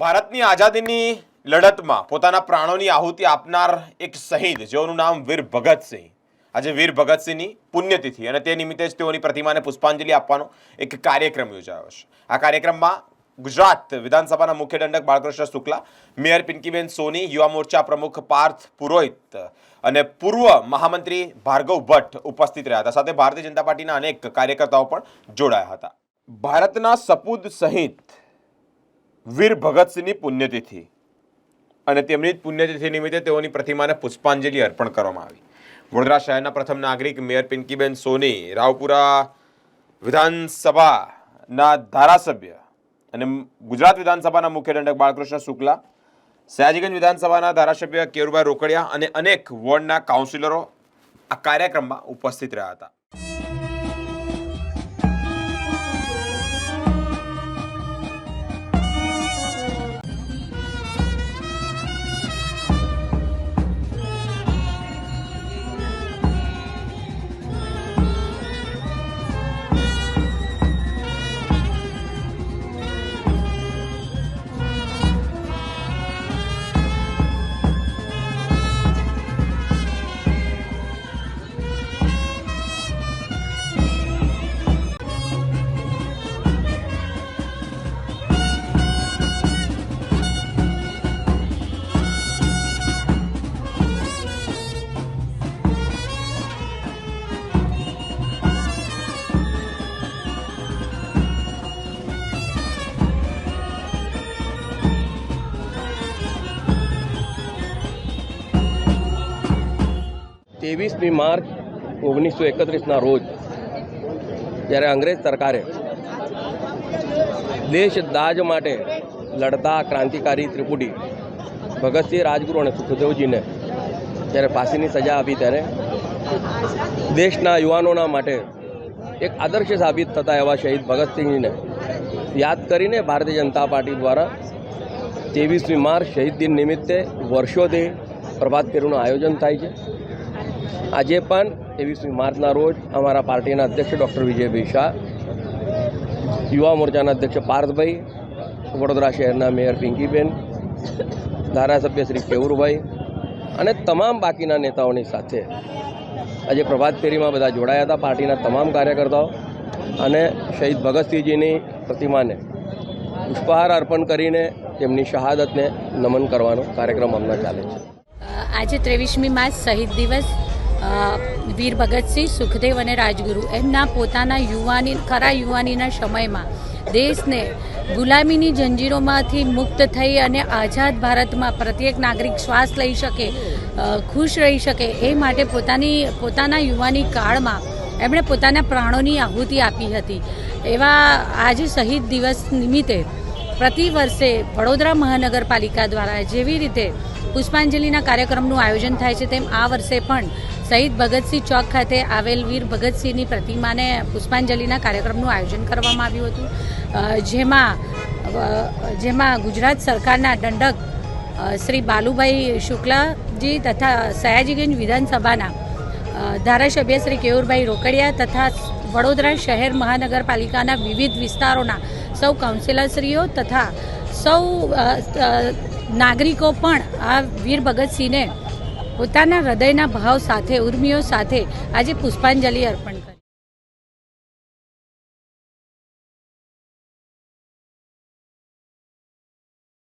ભારતની આઝાદીની લડતમાં પોતાના પ્રાણોની આહુતિ આપનાર એક શહીદ, જેઓનું નામ વીર ભગતસિંહ આજે વીર ભગતસિંહની પુણ્યતિથિ અને તે નિમિત્તે જ તેઓની પ્રતિમાને પુષ્પાંજલિ આપવાનો એક કાર્યક્રમ યોજાયો છે. આ કાર્યક્રમમાં ગુજરાત વિધાનસભાના મુખ્ય દંડક બાળકૃષ્ણ શુક્લા, મેયર પિંકીબેન સોની, યુવા મોરચા પ્રમુખ પાર્થ પુરોહિત અને પૂર્વ મહામંત્રી ભાર્ગવ ભટ્ટ ઉપસ્થિત રહ્યા હતા. સાથે ભારતીય જનતા પાર્ટીના અનેક કાર્યકર્તાઓ પણ જોડાયા હતા. ભારતના સપૂત સહિત વીર ભગતસિંહની પુણ્યતિથિ. અને તેમની જ પુણ્યતિથિ નિમિત્તે તેઓની પ્રતિમાને પુષ્પાંજલિ અર્પણ કરવામાં આવી. વડોદરા શહેરના પ્રથમ નાગરિક મેયર પિંકીબેન સોની, રાવપુરા વિધાનસભાના ધારાસભ્ય અને ગુજરાત વિધાનસભાના મુખ્ય દંડક બાળકૃષ્ણ શુક્લા, સયાજીગંજ વિધાનસભાના ધારાસભ્ય કેરુભાઈ રોકડિયા અને અનેક વોર્ડના કાઉન્સિલરો આ કાર્યક્રમમાં ઉપસ્થિત રહ્યા હતા. ત્રેવીસમી માર્ચ ઓગણીસો એકત્રીસના રોજ જ્યારે અંગ્રેજ સરકારે દેશ દાજ માટે લડતા ક્રાંતિકારી ત્રિપુટી ભગતસિંહ રાજગુરુ અને સુખદેવજીને જ્યારે ફાંસીની સજા આપી ત્યારે દેશના યુવાનોના માટે એક આદર્શ સાબિત થતા એવા શહીદ ભગતસિંહજીને યાદ કરીને ભારતીય જનતા પાર્ટી દ્વારા ત્રેવીસમી માર્ચ શહીદ દિન નિમિત્તે વર્ષોથી પ્રભાત ફેરીનું આયોજન થાય છે. આજે પણ ત્રેવીસમી માર્ચના રોજ અમારા પાર્ટીના અધ્યક્ષ ડૉક્ટર વિજયભાઈ શાહ, યુવા મોરચાના અધ્યક્ષ પાર્થભાઈ, વડોદરા શહેરના મેયર પિંકીબેન, ધારાસભ્ય શ્રી કેવુરભાઈ અને તમામ બાકીના નેતાઓની સાથે આજે પ્રભાત ફેરીમાં બધા જોડાયા હતા પાર્ટીના તમામ કાર્યકર્તાઓ અને શહીદ ભગતસિંહજીની પ્રતિમાને પુષ્પહાર અર્પણ કરીને તેમની શહાદતને નમન કરવાનો કાર્યક્રમ અમને ચાલે છે. આજે ત્રેવીસમી માર્ચ શહીદ દિવસ. વીર ભગતસિંહ સુખદેવ અને રાજગુરુ એમના પોતાના યુવાની, ખરા યુવાનીના સમયમાં દેશને ગુલામીની જંજીરોમાંથી મુક્ત થઈ અને આઝાદ ભારતમાં પ્રત્યેક નાગરિક શ્વાસ લઈ શકે ખુશ રહી શકે એ માટે પોતાની, પોતાના યુવાની કાળમાં એમણે પોતાના પ્રાણોની આહુતિ આપી હતી. એવા આજે શહીદ દિવસ નિમિત્તે પ્રતિ વર્ષે વડોદરા મહાનગરપાલિકા દ્વારા જેવી રીતે પુષ્પાંજલિના કાર્યક્રમનું આયોજન થાય છે, તેમ આ વર્ષે પણ શહીદ ભગતસિંહ ચોક ખાતે આવેલ વીર ભગતસિંહની પ્રતિમાને પુષ્પાંજલિના કાર્યક્રમનું આયોજન કરવામાં આવ્યું હતું. જેમાં જેમાં ગુજરાત સરકારના દંડક શ્રી બાલુભાઈ શુક્લાજી તથા સયાજીગંજ વિધાનસભાના ધારાસભ્ય શ્રી કેયુરભાઈ રોકડિયા તથા વડોદરા શહેર મહાનગરપાલિકાના વિવિધ વિસ્તારોના સૌ કાઉન્સિલરશ્રીઓ તથા સૌ નાગરિકો પણ આ વીર ભગતસિંહને પોતાના હૃદયના ભાવ સાથે, ઉર્મિઓ સાથે આજે પુષ્પાંજલિ અર્પણ